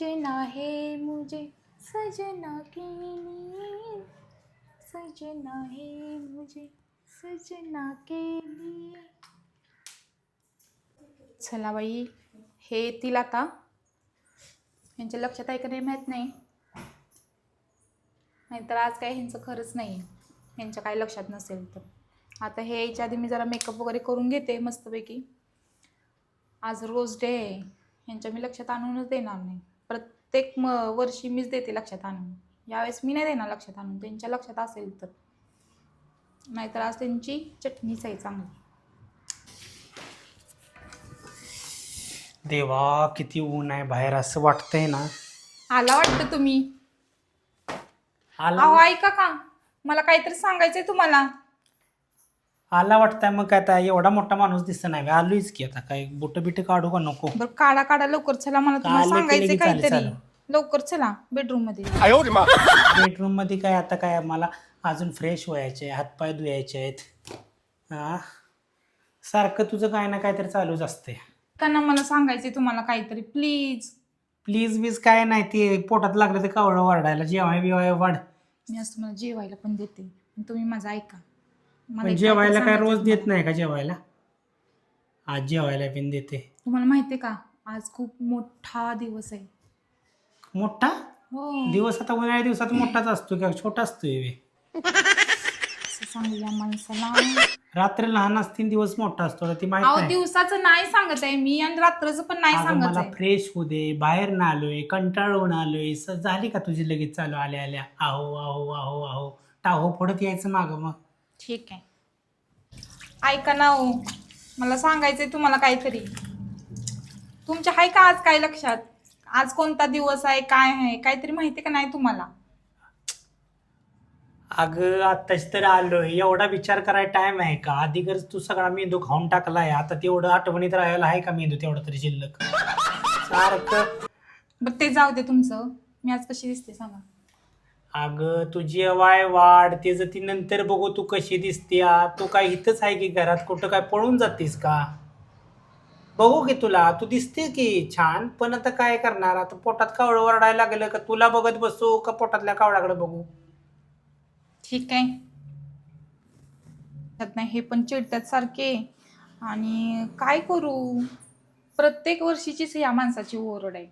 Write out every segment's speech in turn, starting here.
सजना है मुझे सजना के लिए सजना है मुझे सजना के लिए। चला बाई हे येतील आता. यांच्या लक्षात आहे का नाही माहीत नाही. नाहीतर आज काय ह्यांचं खरंच नाही. ह्यांच्या काय लक्षात नसेल तर. आता हे यायच्या आधी मी जरा मेकअप वगैरे करून घेते मस्तपैकी. आज रोज डे आहे. यांच्या मी लक्षात आणूनच देणार नाही. प्रत्येक म वर्षी मीच देते लक्षात आणून. यावेळेस मी नाही देणार लक्षात आणून. त्यांच्या लक्षात असेल तर. नाहीतर आज त्यांची चटणीच आहे चांगली. देवा किती ऊन आहे बाहेर असं वाटतंय ना. आला वाटतं तुम्ही? आला? अहो ऐका का? मला काहीतरी सांगायचंय तुम्हाला. आला वाटतंय मग काय आता एवढा मोठा माणूस दिसत नाही. बे. आलोयच की आता काय बुट बिट काढू का नको? बरं काढा काढा लवकर चला मला तुम्हाला काढलं की सांगायचंय लगेच चालेल, काहीतरी. चालेल. लवकर चला बेडरूममध्ये. बेडरूममध्ये काय आता काय मला अजून फ्रेश व्हायचे हातपाय धुवायचे आहेत. हा सारखं तुझं काय ना काहीतरी चालूच असते त्यांना मला सांगायचंय तुम्हाला काहीतरी प्लीज प्लीज बीज काय नाही ते पोटात लागलं ते कावळं वाढायला जेवाय बिवाय वाढ. मी आज तुम्हाला जेवायला पण देते. पण तुम्ही माझं ऐका. पण जेवायला काय रोज देत नाही का जेवायला? आज जेवायला पण देते. तुम्हाला. माहितीये का? आज खूप मोठा दिवस आहे. मोठा? हो. दिवस आता उन्हाळ्या दिवसात मोठाच असतो किंवा छोटा असतोय बे. असं सांगूया माणसाला. रात्र लहान असतील दिवस मोठा असतो ती माहीत नाही. दिवसाचं नाही सांगत आहे मी आणि रात्रीचं पण नाही अगं, सांगत मला आहे. फ्रेश होऊ दे बाहेर ना आलोय कंटाळून आलोय. स- झाली का तुझी लगेच चालू? आल्या आल्या. आहो आहो आहो आहो. टाहो फोडत यायचं माग मग. ठीक आहे. ऐका ना हो मला सांगायचंय तुम्हाला काहीतरी. तुमच्या आहे का आज काय लक्षात? आज कोणता दिवस आहे काय आहे काहीतरी माहिती का नाही तुम्हाला? अगं आत्ताच तर आलोय. एवढा विचार करायला टाइम आहे का? आधी गरज तू सगळा मेंदू खाऊन टाकलाय. आता तेवढं आठवणीत राहायला आहे का मेंदू तेवढं तरी शिल्लक? सारखं. बरं ते जाऊ दे तुमचं. मी आज कशी दिसते सांगा. अगं तुझी जेवाय वाढ त्याचं ती नंतर बघू तू कशी दिसते आ. तू काय इथंच आहे की घरात? कुठं काय पळून जातीस का? बघू की तुला. तू दिसते की छान पण आता काय करणार? आता पोटात कावळं वरडायला लागलं का तुला बघत बसू का पोटातल्या कावळाकडे बघू? ठीक आहे. त्यात नाही हे पण चिडतात सारखे. आणि काय करू? प्रत्येक वर्षीचीच या माणसाची ओरड आहे.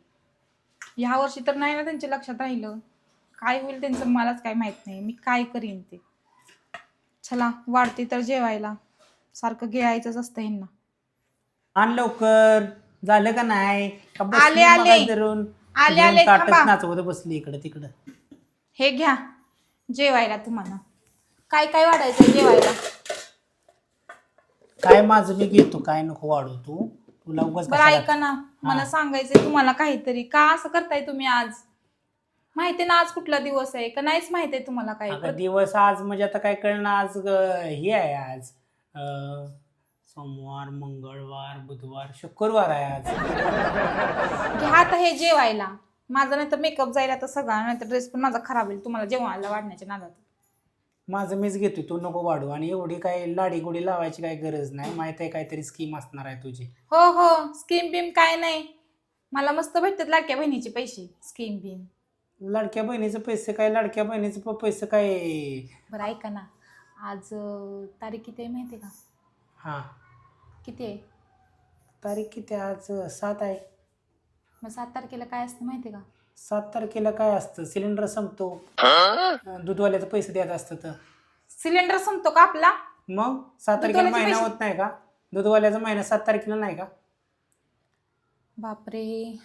ह्या वर्षी तर नाही ना त्यांच्या लक्षात राहिलं. काय होईल त्यांचं मलाच काय माहीत नाही. मी काय करीन ते? चला वाढते तर जेवायला. सारखं गिळायचंच असतं ह्यांना. आण लवकर. झालं का नाही? का बसली आले, आले. धरून? आले, आले, ताटच थांबा. नाचवत बसली इकडं तिकडं. हे घ्या. जेवायला तुम्हाला. काय काय वाढायचं जेवायला? काय माझं मी घेतो काय नको वाढू तू? तुला उगाच बरं कशाला- ऐका ना. मला हा. सांगायचंय तुम्हाला काहीतरी. का असं करताय तुम्ही आज? माहिती ना आज कुठला दिवस आहे? का नाहीच माहिती आहे तुम्हाला काय अगं दिवस आज म्हणजे आता काय कळणं आज ग- हे आहे आज. अं, सोमवार मंगळवार बुधवार शुक्रवार आहे आज. घ्या आता हे जेवायला. माझा नाही तर मेकअप जाईल आता सगळा नाही तर ड्रेस पण माझा खराब होईल. तुम्हाला जेवायला वाढण्याच्या नादात. माझं मीच घेतो तू नको वाढू. आणि एवढी काय लाडी गोडी लावायची काय गरज नाही. माहीत आहे काहीतरी स्कीम असणार आहे तुझी. हो हो. स्कीम बिम काय नाही. मला मस्त भेटतात लाडक्या बहिणीचे पैसे. स्कीम बिम. लाडक्या बहिणीचे पैसे काय लाडक्या बहिणीचे प- पैसे काय? बरं ऐका ना. आज अं, तारीख किती आहे माहिती आहे का? हां. किती आहे? तारीख किती आहे? आज सात आहे. मग सात तारखेला काय असतं माहिती आहे का? सात तारखेला काय असतं? सिलेंडर संपतो. अं, दूधवाल्याचं पैसे द्यायचं असतं तर सिलेंडर संपतो का आपला? मग? सात तारखेला दूधवाल्याचे महिना पैसे- होत नाही का? दूधवाल्याचा महिना सात तारखेला नाही का? बापरे.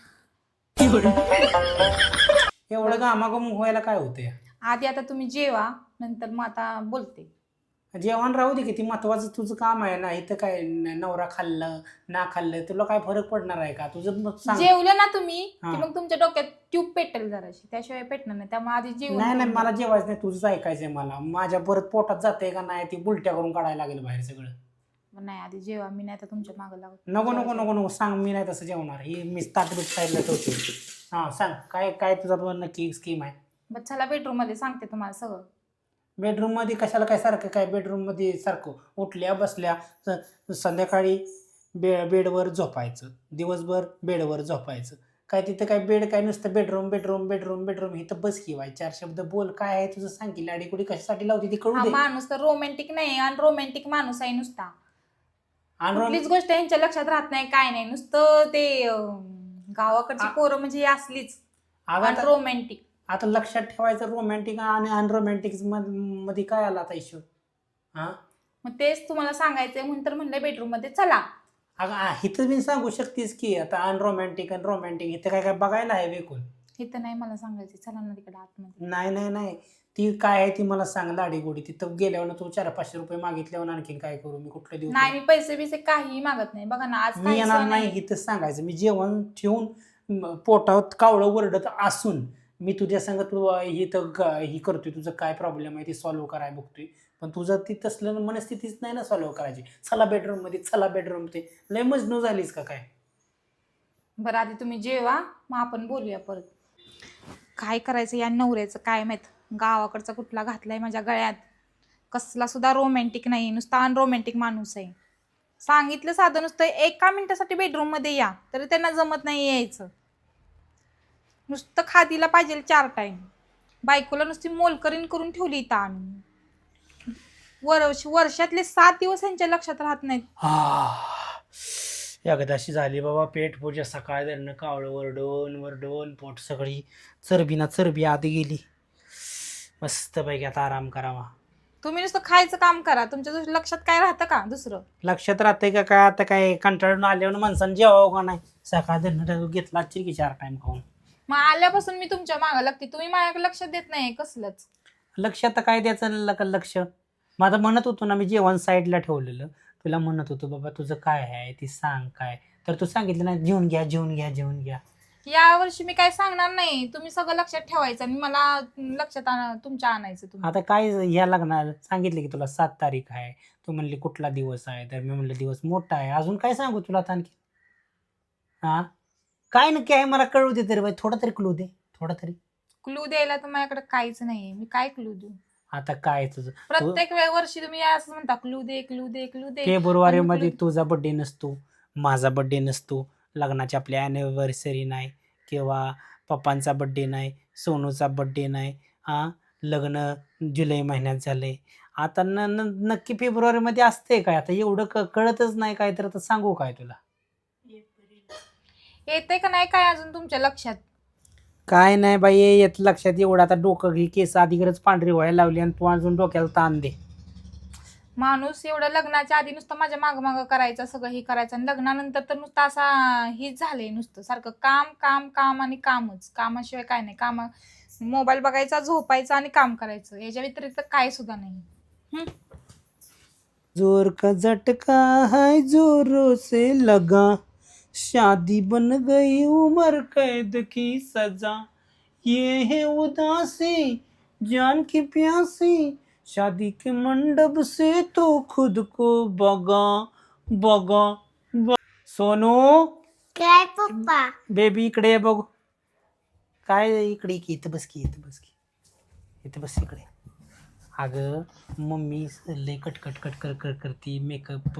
एवढं घामाघूम व्हायला काय होते आधी आता तुम्ही जेवा नंतर मग आता बोलते. जेवण राहू दे किती महत्वाचं तुझं काम आहे ना इथं काय न- नवरा खाल्लं ना खाल्लं तुला काय फरक पडणार आहे का? तुझं मग सांग. जेवलं ना तुम्ही हा. मग तुमच्या डोक्यात ट्यूब पेटेल जराशी त्याशिवाय पेटणार नाही. त्यामुळे आधी जेवण नाही नाही करून मला घ्या. जेवायचं नाही तुझंच ऐकायचंय मला. माझ्या परत पोटात जाते का नाही ती उलट्या करून काढायला लागेल बाहेर सगळं. नाही आधी जेवा. मी नाही तर तुमच्या मागं लागत नको नको नको नको. सांग मी नाही तसं जेवणार. ही मी बीट साईडला ठेवतो हां सांग. काय काय तुझा पण नक्की स्कीम आहे. बस चला बेडरूममध्ये सांगते तुम्हाला सगळं. बेडरूममध्ये कशाला काय सारखं काय बेडरूममध्ये सारखं? उठल्या बसल्या स- संध्याकाळी बे बेडवर झोपायचं. दिवसभर बेडवर झोपायचं. काय तिथं काय बेड काय नुसतं बेडरूम बेडरूम बेडरूम बेडरूम इथं बस की बाई चार शब्द बोल. काय आहे तुझं? सांग की लाडी कुडी कशासाठी लावते ती? कळू हा दे. माणूस तर रोमॅन्टिक नाही आणि रोमॅन्टिक माणूस आहे नुसता. आणि कुठलीच गोष्ट यांच्या लक्षात राहत नाही काय नाही. नुसतं ते अं, गावाकडची आ- पोरं म्हणजे ही असलीच अगं आता रोमॅन्टिक आता लक्षात ठेवायचं रोमॅन्टिक आणि अनरोमॅन्टिकमध्ये काय आला आता इश्यू हा मग तेच तुम्हाला सांगायचंय म्हणून तर म्हणलं बेडरूममध्ये चला. अगं आ, इथं मी सांगू शकतेस की आता अनरोमॅन्टिक आणि रोमॅन्टिक इथं काय काय बघायला आहे वेकून इथं नाही मला सांगायचं चला ना तिकडे आतमध्ये. नाही नाही नाही. ती काय आहे ती मला सांग लाडी गोडी. तिथं गेल्यावर तू चार पाचशे रुपये मागितल्यावर आणखीन काय करू मी? कुठलं देऊ नाही मी पैसे बिसे काही मागत नाही. बघा ना आज मी येणार नाही. इथं सांगायचं. मी जेवण ठेवून म, पोटात कावळं वरडत असून मी तुझ्या संग तू अ, ग- ही करतोय. तुझं काय प्रॉब्लेम आहे ते सॉल्व्ह कराय बघतोय. पण तुझं ती तसलं मनस्थितीच नाही ना सॉल्व्ह करायची. चला बेडरूममध्ये चला बेडरूममध्ये लय मजनू झालीस का काय? बरं आधी तुम्ही जेवा. मग आपण बोलूया परत. काय करायचं या नवऱ्याचं काय माहीत? गावाकडचा कुठला घातलाय माझ्या गळ्यात. कसला सुद्धा रोमॅन्टिक नाही नुसता अनरोमॅन्टिक माणूस आहे. सांगितलं साधं नुसतं एका मिनिटासाठी बेडरूममध्ये या तरी त्यांना जमत नाही यायचं. नुसतं खादीला पाहिजे चार टाइम बायकोला नुसती मोलकरीन करून ठेवली इथं आम्ही. वर्ष वर्षातले सात दिवस यांच्या लक्षात राहत नाहीत. एकदाशी झाली बाबा पेट पूजा सकाळ धरणं कावळं वरडोन वरडोन पोट सगळी चरबी ना चरबी आधी गेली. मस्त पैकी आता आराम करावा. तुम्ही नुसतं खायचं काम करा. तुमच्या दुस- लक्षात काय राहतं का दुसरं? लक्षात राहतंय का काय? आता काय कंटाळून आल्यावर माणसानं जेवावं का नाही? सकाळ धरणं घेतला की चार टाइम खाऊन. मग आल्यापासून मी तुमच्या मागं लागते. तुम्ही माझ्याकडे लक्ष देत नाही कसलंच. लक्ष आता काय द्यायचं ल- लक्ष? मग आता म्हणत होतो ना मी जेवण साईडला ठेवलेलं. तुला म्हणत होतो बाबा तुझं काय आहे? ती सांग काय? तर तू सांगितलं ना जेवून घ्या जेवून घ्या जेवून घ्या. या वर्षी मी काय सांगणार नाही. तुम्ही सगळं लक्षात ठेवायचं आणि मला लक्षात आण- तुमच्या आणायचं तुम्ही. आता काय ह्या लग्नाला सांगितलं की तुला सात तारीख आहे. तू म्हणली कुठला दिवस आहे? तर मी म्हणलं दिवस मोठा आहे. अजून काय सांगू तुला आता आणखी? हा? काय नक्की आहे? मला कळू दे तरी बाई. थोडा तरी क्लू दे. थोडा तरी. क्लू द्यायला तर माझ्याकडे काहीच नाहीये. मी काय क्लू देऊ? आता काय तुझं? प्रत्येक वेळ वर्षी तुम्ही असं म्हणता क्लू दे क्लू दे क्लू दे. फेब्रुवारी मध्ये तुझा बड्डे नसतो. माझा बड्डे नसतो. लग्नाची आपली ॲनिव्हर्सरी नाही किंवा पप्पांचा बड्डे नाही सोनूचा बड्डे नाही हा? लग्न जुलै महिन्यात झालंय आता न न- नक्की फेब्रुवारीमध्ये असते काय? आता एवढं क कळतच नाही काय तर. आता सांगू काय तुला? येते का नाही काय अजून तुमच्या लक्षात? काय नाही बाई येत लक्षात. एवढं आता डोकं घे केस आधीकडेच पांढरी व्हायला लावली आणि तू अजून डोक्याला ताण दे. माणूस एवढं लग्नाच्या आधी नुसतं माझ्या माग माग करायचं सगळं हे करायचं. आणि लग्नानंतर तर नुसतं असा हेच झालंय नुसतं सारखं काम काम काम आणि कामच. कामाशिवाय काय नाही. काम मोबाईल बघायचा झोपायचा आणि काम करायचं. याच्या व्यतिरिक्त काय सुद्धा नाही. जोर का झटका है जोरों से लगा. शादी बन गई उम्र कैद की सजा. ये है उदासी जान की प्यासी. शादी के मंडप से तो खुद को बगा बगा ब- सोनू। काय पप्पा? बेबी इकडे ये बघू. काय इकडे? की इथं बस की इथं बस की. इथं बस इकडे. अगं मम्मी लय कटकट कट कर कर करती. मेकअप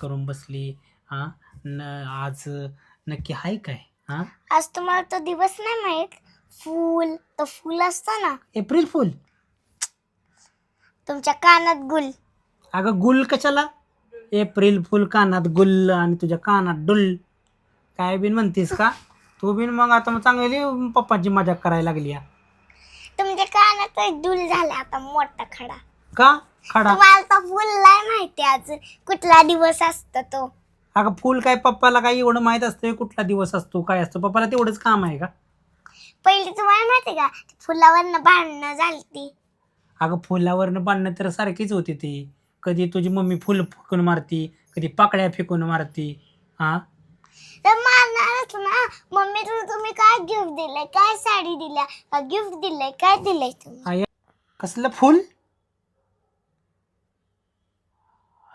करून बसली. हां न आज नक्की हाय काय? हां आज तुम्हाला तो दिवस नाही माहीत. फूल तो फूल असतं ना. April fool? तुमच्या कानात गुल. अगं गुल कशाला? एप्रिल फुल कानात गुल आणि तुझ्या कानात डुल. काय बिन म्हणतीस का? तू बिन मग आता मग चांगली पप्पाची मजाक करायला लागली या. तुमच्या कानात डुल झाला आता मोठा खडा. का? खडा? तुम्हाला तो फूल नाही माहिती आज. कुठला दिवस असतो तो? अगं फुल काय पप्पाला काय एवढं माहीत असतं कुठला दिवस असतो? काय असतो? पप्पाला तेवढंच काम आहे का? पहिली तुम्हाला माहिती का? फुलावरनं भांडणं झालती. अगं फुलावरनं बांधणं तर सारखीच होती ती. कधी तुझी मम्मी फुल फेकून मारती कधी पाकळ्या फेकून मारती हा तर मारणारच ना. मम्मी तुला तुम्ही काय गिफ्ट दिलंय? काय साडी दिल्या? गिफ्ट दिलंय? काय दिलंय तुम्ही? आय कसलं फुल?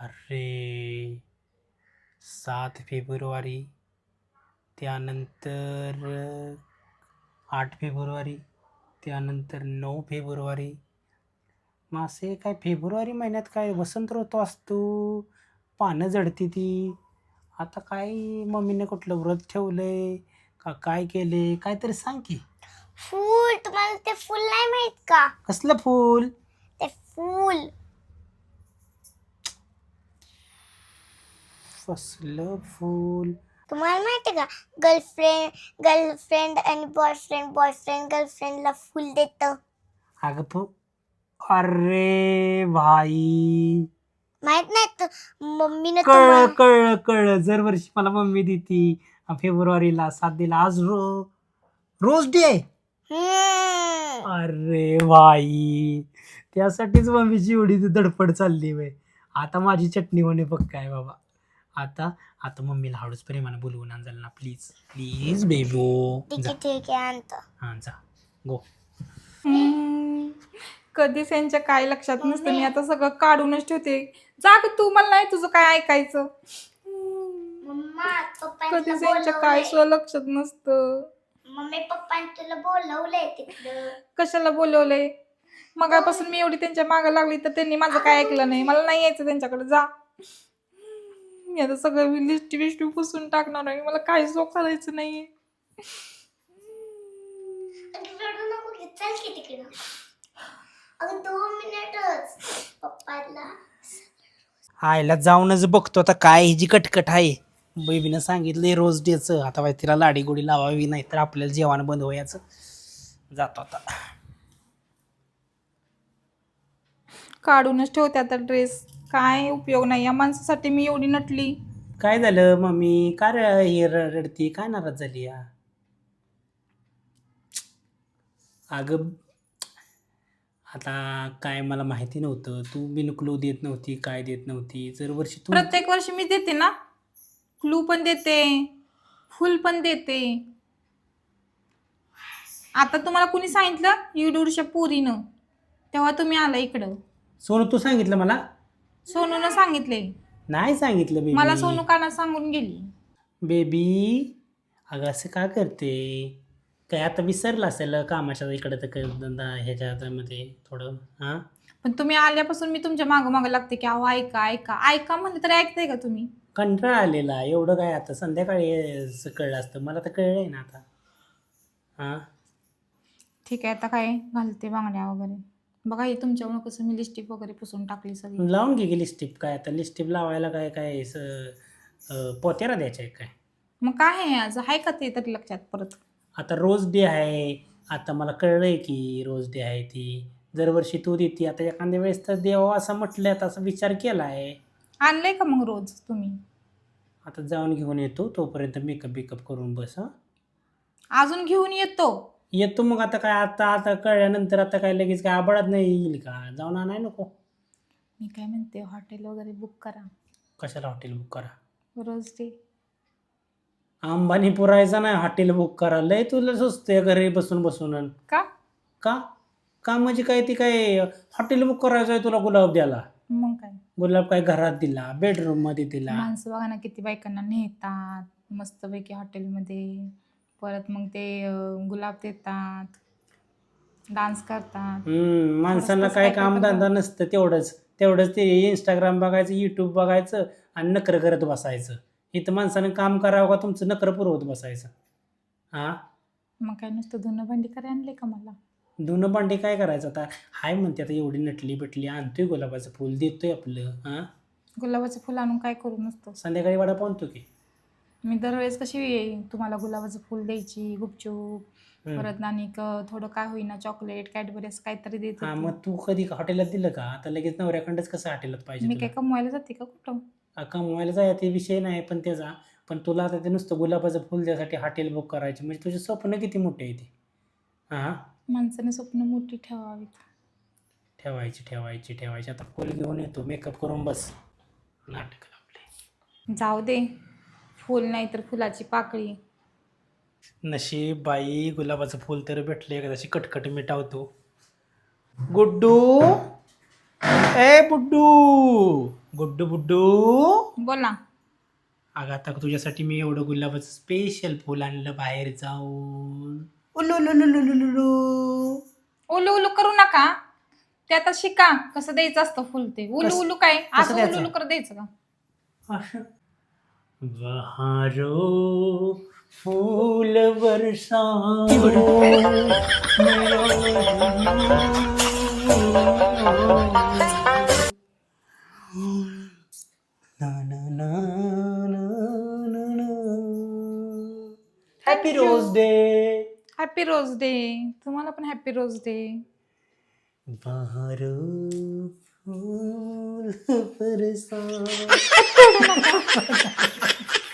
अरे सात फेब्रुवारी त्यानंतर आठ फेब्रुवारी त्यानंतर नऊ फेब्रुवारी मग असे काय फेब्रुवारी महिन्यात काय वसंत ऋतू असतो पानं जडती ती. आता काय मम्मीने कुठलं व्रत ठेवलंय का काय केले काहीतरी सांग की. फूल तुम्हाला ते फूल नाही माहीत का? कसलं फूल? ते फूल. कसलं फूल? तुम्हाला माहिती का? गर्लफ्रेंड गर्लफ्रेंड आणि बॉयफ्रेंड बॉयफ्रेंड गर्लफ्रेंडला फुल देत. अगं फू अरे भाई. माहीत नाही तर मम्मीने कळलं तुम्हाला कळलं कळलं. जर वर्षी मला मम्मी देती. फेब्रुवारीला सात दिला. आज रो रोज डे आहे. हम्म. अरे भाई. त्यासाठीच मम्मीची एवढी धडपड चालली बाई. आता माझी चटणी होणे बघ काय बाबा. आता आता मम्मीला हळूच प्रेमाने बोलवून आण ना प्लीज प्लीज बेबो ठीक जा. आहे ठीक आहे आणतो. हा जा. गो. कधीच यांच्या काय लक्षात नसतं. मी आता सगळं काढूनच ठेवते. जाग तू मला नाही तुझं काय ऐकायचं. मम्मा कधीच यांच्या काय सुद्धा लक्षात नसतं. मम्मी पप्पाने तुला बोलवलंय तिकडं. कशाला बोलवलंय? मगापासून मी एवढी त्यांच्या मागं लागली तर त्यांनी माझं काय ऐकलं नाही. मला नाही यायचं त्यांच्याकडे. जा. मी आता सगळं लिस्टी बिस्टी पुसून टाकणार आहे. मला काही सो करायचं नाहीये. रडू नको की. चल की तिकडं. अगं दोन मिनिटच. पप्पाला आईला जाऊनच बघतो आता काय ही जी कटकट आहे. बेबीनं सांगितलंय रोज डेचं. आता बाई तिला लाडी गोडी लावावी नाही तर आपल्याला जेवण बंद व्हायचं. जातो आता. काढूनच ठेवते आता ड्रेस काय उपयोग नाही. या माणसासाठी मी एवढी नटली. काय झालं मम्मी? का र हे र- रडती? काय नाराज झाली या? अगं आता काय मला माहिती नव्हतं. तू बिनक्लू देत नव्हती काय देत नव्हती. जर वर्षी तू प्रत्येक वर्षी मी देते ना. क्लू पण देते फुल पण देते. आता तुम्हाला कुणी सांगितलं? युडूरच्या पुरीनं. तेव्हा तुम्ही आला इकडं. सोनू तू सांगितलं मला? सोनूनं सांगितले. नाही सांगितलं बेबी मला सोनू काना सांगून गेली. बेबी अगं असं का करते? काय आता विसरलं असेल कामाच्या इकडं तर धंदा ह्याच्यामध्ये थोडं हां? पण तुम्ही आल्यापासून मी तुमच्या मागं मागं लागते की अहो ऐका ऐका. ऐका म्हणलं तरी ऐकताय का तुम्ही? कंटाळा आलेला एवढं काय आता? संध्याकाळी असं कळलं असतं. मला तर कळलंय ना आता. हां? ठीक आहे आता काय घालते बांगड्या वगैरे. बघा हे तुमच्यामुळे कसं मी लिस्टिप वगैरे पुसून टाकली सगळी. लावून घे की लिस्टिप काय आता लिस्टिप लावायला काय काय स- अं, पोत्याला द्यायचं आहे काय? मग काय आहे आज? आहे का ते तरी लक्षात परत? आता रोज डे आहे. आता मला कळलंय की रोज डे आहे ती. दरवर्षी तू देते. आता एखाद्या वेळेस तर देवा असं म्हटलं आता असं विचार केला आहे आणलंय का मग रोज तुम्ही? आता जाऊन घेऊन येतो. तोपर्यंत मेकअप बिकअप करून बस हं. अजून घेऊन येतो? येतो मग. आता काय आता आता कळल्यानंतर आता काय लगेच काय आबळात नाही येईल का? जाऊन आणाय नको. मी काय म्हणते हॉटेल वगैरे बुक करा. कशाला हॉटेल बुक करा? Rose day. अंबानी पुरायचा नाही हॉटेल बुक करा. लय तुला सुचते घरी बसून बसून. का? का? का म्हणजे काय ती काय हॉटेल बुक करायचं आहे तुला गुलाब द्याला मग काय? गुलाब काय घरात दिला बेडरूममध्ये दिला. माणसं बघा ना किती बायकांना नेतात मस्तपैकी हॉटेलमध्ये. परत मग ते अं, गुलाब देतात डान्स करतात. हम्म माणसांना काय काम करतात. धंदा नसतं तेवढंच. तेवढंच ते इंस्टाग्राम बघायचं युट्यूब बघायचं आणि नकर करत बसायचं. इथं माणसानं काम करावं का तुमचं नकर पुरवत बसायचं? हा? मग काय नुसतं धुणं भांडी करायला आणले का मला? धुणं भांडी काय करायचं आता? हाय म्हणते आता एवढी नटली बिटली आणतोय गुलाबाचं फुल देतोय आपलं हा? गुलाबाचं फुल आणून काय करू नसतं? संध्याकाळी वडा पाहतो की? मी दरवेळेस कशी तुम्हाला गुलाबाचं फुल द्यायची गुपचूप हम्म. परत आणि क- थोडं काय होईना चॉकलेट कॅडबरी असं काहीतरी देत हा होती. मग तू कधी हॉटेलात दिलं का? आता लगेच नवऱ्याकडंच कसं हॉटेलात पाहिजे मी तुला? काय कमवायला जाते का कुठं? कमवायला जाय ते विषय नाही पण त्याचा पण तुला आता ते नुसतं गुलाबाचं फुल द्यासाठी हॉटेल बुक करायचे. म्हणजे तुझे स्वप्न किती मोठे आहे ते हां? माणसाने स्वप्न मोठी ठेवावीत ठेवायची ठेवायची ठेवायची. आता फुल घेऊन येतो. मेकअप करून बस. नाटक जाऊ दे. फुल नाही तर फुलाची पाकळी. नशीब बाई गुलाबाचं फुल तर भेटले एकदाची कटकट मिटावतो. गुड्डू! ए बुड्डू गुड्डू बुड्डू बोल. ना अगं आता तुझ्यासाठी मी एवढं गुलाबाचं स्पेशल फुल आणलं बाहेर जाऊन. उलू उलू करू नका. ते आता शिका कसं द्यायचं असतं फुल ते. उलू कसं- उलू काय? असं द्यायचं? उलू उलू कर द्यायचं का? असं. बहारो फूल बरसाओ happy rose day happy rose day तुम्हाला पण हॅपी रोज डे बाहरो फूल बरसाओ